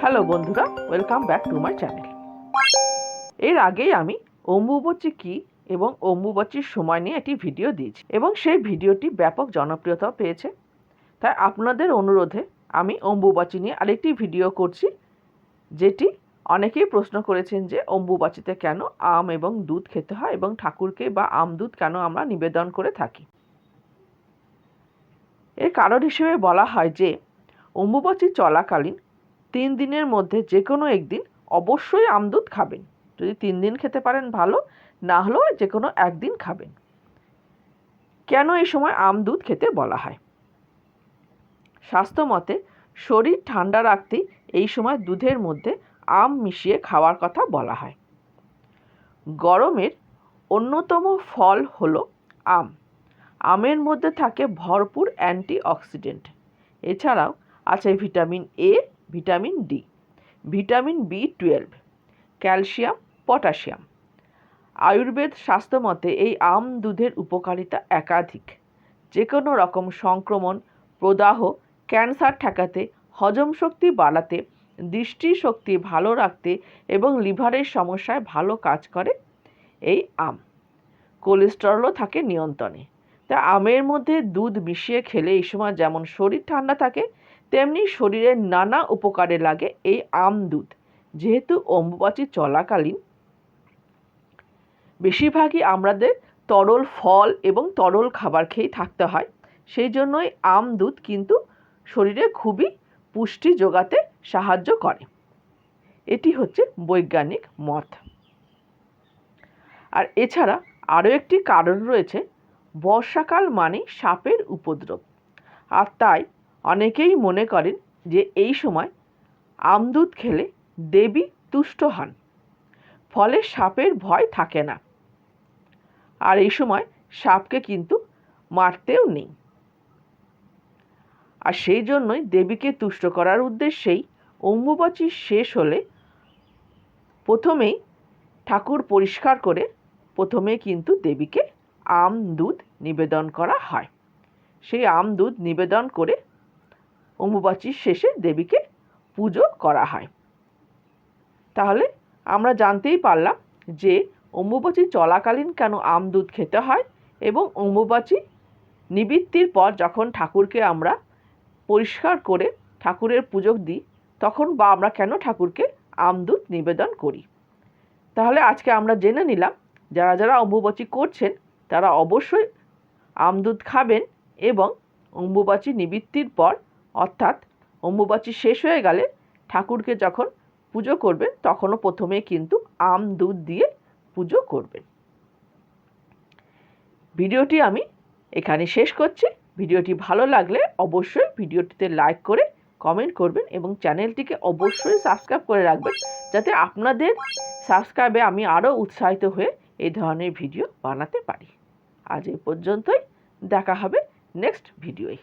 Hello বন্ধুরা welcome back to my channel এর আগেই আমি অম্বুবচী কী এবং অম্বুবচীর সময় নিয়ে একটি ভিডিও দিয়েছি এবং সেই ভিডিওটি ব্যাপক জনপ্রিয়তা পেয়েছে। তাই আপনাদের অনুরোধে আমি অম্বুবাচী নিয়ে আরেকটি ভিডিও করছি, যেটি অনেকেই প্রশ্ন করেছেন যে অম্বুবাচীতে কেন আম এবং দুধ খেতে হয় এবং ঠাকুরকে বা আম দুধ কেন আমরা নিবেদন করে থাকি। এর কারণ হিসেবে বলা হয় যে অম্বুবাচী চলাকালীন তিন দিনের মধ্যে যে কোনো একদিন অবশ্যই আমদুধ খাবেন। যদি তিন দিন খেতে পারেন ভালো, না হলেও যে কোনো একদিন খাবেন। কেন এই সময় আম দুধ খেতে বলা হয়? স্বাস্থ্য মতে, শরীর ঠান্ডা রাখতেই এই সময় দুধের মধ্যে আম মিশিয়ে খাওয়ার কথা বলা হয়। গরমের অন্যতম ফল হল আম। আমের মধ্যে থাকে ভরপুর অ্যান্টিঅক্সিডেন্ট। এছাড়াও আছে vitamin A vitamin D vitamin B twelve calcium, potassium. Ayurveda স্বাস্থ্য মতে এই আম দুধের উপকারিতা একাধিক। যে কোনো রকম সংক্রমণ, প্রদাহ, ক্যান্সার ঠেকাতে, হজম শক্তি বাড়াতে, দৃষ্টিশক্তি ভালো রাখতে এবং লিভারের সমস্যায় ভালো কাজ করে এই আম। কোলেস্টেরলও থাকে নিয়ন্ত্রণে। তা আমের মধ্যে দুধ মিশিয়ে খেলে এই সময় যেমন শরীর ঠান্ডা থাকে তেমনি শরীরের নানা উপকারে লাগে এই আম দুধ। যেহেতু অম্বুবাচী চলাকালীন, বেশিরভাগই আমাদের তরল ফল এবং তরল খাবার খেয়েই থাকতে হয়। সেই জন্যই আম দুধ কিন্তু শরীরে খুবই পুষ্টি যোগাতে সাহায্য করে। এটি হচ্ছে বৈজ্ঞানিক মত। আর এছাড়া আরও একটি কারণ রয়েছে, বর্ষাকাল মানে সাপের উপদ্রব। আর তাই অনেকেই মনে করেন যে এই সময় আমদুধ খেলে দেবী তুষ্ট হন, ফলে সাপের ভয় থাকে না। আর এই সময় সাপকে কিন্তু মারতেও নেই। আর সেই জন্যই দেবীকে তুষ্ট করার উদ্দেশ্যেই অম্বুবাচী শেষ হলে প্রথমেই ঠাকুর পরিষ্কার করে প্রথমে কিন্তু দেবীকে আম দুধ নিবেদন করা হয়। সেই আম দুধ নিবেদন করে অম্বুবাচীর শেষে দেবীকে পুজো করা হয়। তাহলে আমরা জানতেই পারলাম যে অম্বুবাচী চলাকালীন কেন আম দুধ খেতে হয় এবং অম্বুবাচী নিবৃত্তির পর যখন ঠাকুরকে আমরা পরিষ্কার করে ঠাকুরের পুজো দিই, তখন বা আমরা কেন ঠাকুরকে আম দুধ নিবেদন করি? তাহলে আজকে আমরা জেনে নিলাম, যারা যারা অম্বুবাচী করছেন, তারা অবশ্যই আম দুধ খাবেন এবং অম্বুবাচী নিবৃত্তির পর অর্থাৎ অম্বুবাচী শেষ হয়ে গেলে ঠাকুরকে যখন পুজো করবেন তখনও প্রথমে কিন্তু আম, দুধ দিয়ে পুজো করবেন ভিডিওটি আমি এখানে শেষ করছি। ভিডিওটি ভালো লাগলে অবশ্যই ভিডিওটিতে লাইক করে কমেন্ট করবেন এবং চ্যানেলটিকে অবশ্যই সাবস্ক্রাইব করে রাখবেন যাতে আপনাদের সাবস্ক্রাইবে আমি আরও উৎসাহিত হয়ে এই ধরনের ভিডিও বানাতে পারি। আজ এই পর্যন্তই। দেখা হবে নেক্সট ভিডিওয়